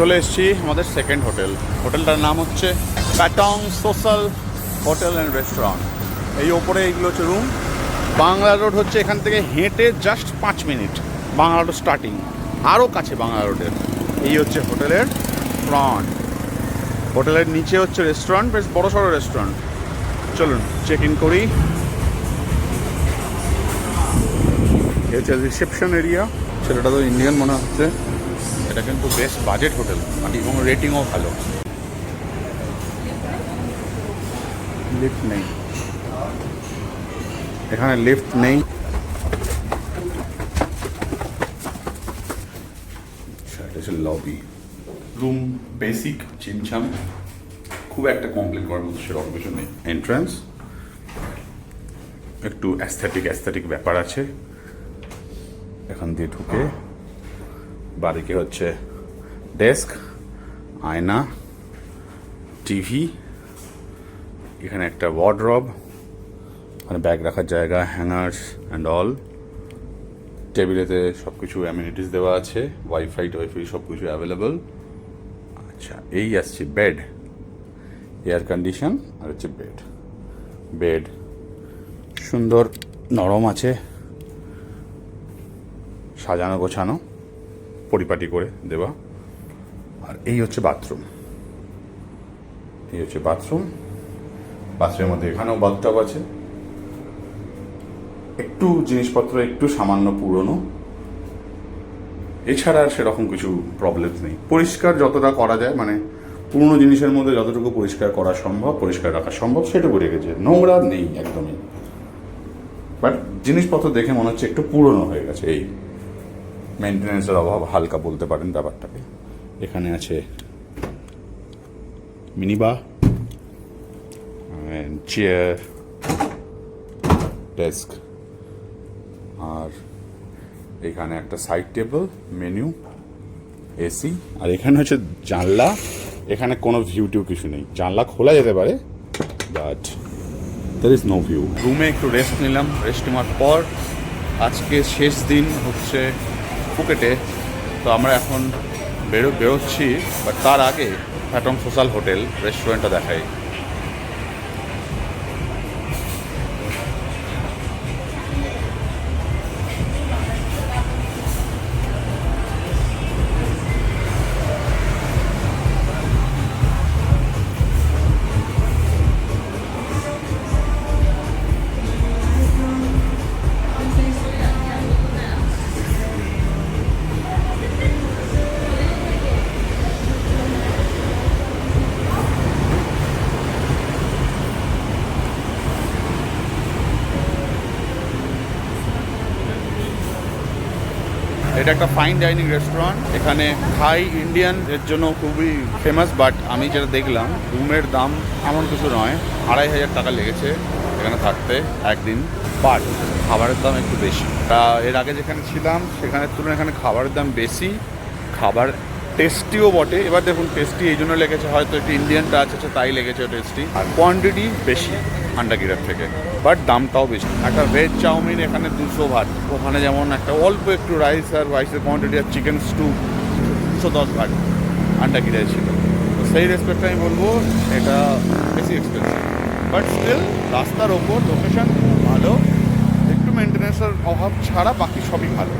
চলে এসেছি আমাদের সেকেন্ড হোটেল হোটেলটার নাম হচ্ছে Patong social hotel and restaurant এই ওপরে এইগুলো হচ্ছে রুম বাংলা রোড হচ্ছে এখান থেকে হেঁটে জাস্ট পাঁচ মিনিট। বাংলা রোড স্টার্টিং আরও কাছে বাংলা রোডের এই হচ্ছে হোটেলের ফ্রন্ট হোটেলের নিচে হচ্ছে রেস্টুরেন্ট বেশ বড় সড়ো রেস্টুরেন্ট চলুন চেক ইন করি হচ্ছে রিসেপশন এরিয়া সেটা তো ইন্ডিয়ান মনে হচ্ছে। এটা কিন্তু বেশ বাজেট হোটেল এবং রেটিংও ভালো। লিফট নেই। এখানে লিফট নেই। লবি রুম বেসিক চিমছাম খুব একটা কমপ্লেন করার মতো সেরকম কিছু নেই। এন্ট্রান্স একটু অ্যাস্থেটিক অ্যাস্থেটিক ব্যাপার আছে। এখান দিয়ে ঢুকে বাড়িকে হচ্ছে ডেস্ক, আয়না, টিভি, এখানে একটা ওয়ার্ড্রব মানে ব্যাগ রাখার জায়গা হ্যাঙ্গার্স অ্যান্ড অল টেবিলেতে সব কিছু অ্যামিনিটিস দেওয়া আছে ওয়াইফাই টাইফাই সব কিছু অ্যাভেলেবল আচ্ছা এই আসছে বেড এয়ার কন্ডিশন আর হচ্ছে বেড বেড সুন্দর, নরম আছে, সাজানো গোছানো। পরিপাটি করে দেওয়া। আর এই হচ্ছে বাথরুম। এই হচ্ছে বাথরুম। বাথরুমের মধ্যে এখানেও বাথটাব আছে। একটু জিনিসপত্র একটু সামান্য পুরনো। এছাড়া সেরকম কিছু প্রবলেম নেই। পরিষ্কার যতটা করা যায় মানে পুরনো জিনিসের মধ্যে যতটুকু পরিষ্কার করা সম্ভব, পরিষ্কার রাখা সম্ভব সেটুকু রেখেছে নোংরা নেই একদমই। বাট জিনিসপত্র দেখে মনে হচ্ছে একটু পুরনো হয়ে গেছে, এই। মেনটেন্যান্সের অভাব হালকা বলতে পারেন ব্যাপারটাকে। এখানে আছে মিনিবা চেয়ার ডেস্ক আর এখানে একটা সাইড টেবিল মেনু এসি আর এখানে হচ্ছে জানলা। এখানে কোনো ভিউ টিউ কিছু নেই। জানলা খোলা যেতে পারে but there is no view রুমে একটু রেস্ট নিলাম। রেস্ট নেওয়ার পর আজকে শেষ দিন হচ্ছে ফুকেটে তো আমরা এখন বেরো বেরোচ্ছি বাট তার আগে ফ্যাটং সোশ্যাল হোটেল রেস্টুরেন্টটা দেখাই। এটা একটা ফাইন ডাইনিং রেস্টুরেন্ট এখানে থাই ইন্ডিয়ান এর জন্য খুবই ফেমাস বাট আমি যেটা দেখলাম, রুমের দাম এমন কিছু নয়। আড়াই হাজার টাকা লেগেছে এখানে থাকতে একদিন। বাট খাবারের দাম একটু বেশি। তা এর আগে যেখানে ছিলাম সেখানের তুলনায় এখানে খাবারের দাম বেশি। খাবার টেস্টিও বটে। এবার দেখুন টেস্টি এই জন্য লেগেছে, হয়তো একটু ইন্ডিয়ান টাচ আছে, তাই লেগেছে টেস্টি আর কোয়ান্টিটি বেশি। আন্ডাগিরার থেকে। বাট দামটাও বেশি। একটা ভেজ চাউমিন এখানে দুশো ভাট ওখানে যেমন একটা অল্প একটু রাইস আর রাইসের কোয়ান্টিটি আর চিকেন স্টু দুশো দশ ভাট আন্ডাগিরায় ছিল। তো সেই রেসপেক্টে আমি বলব, এটা বেশি এক্সপেন্সিভ বাট স্টিল রাস্তার ওপর লোকেশান খুব ভালো। একটু মেনটেন্যান্সের অভাব ছাড়া বাকি সবই ভালো।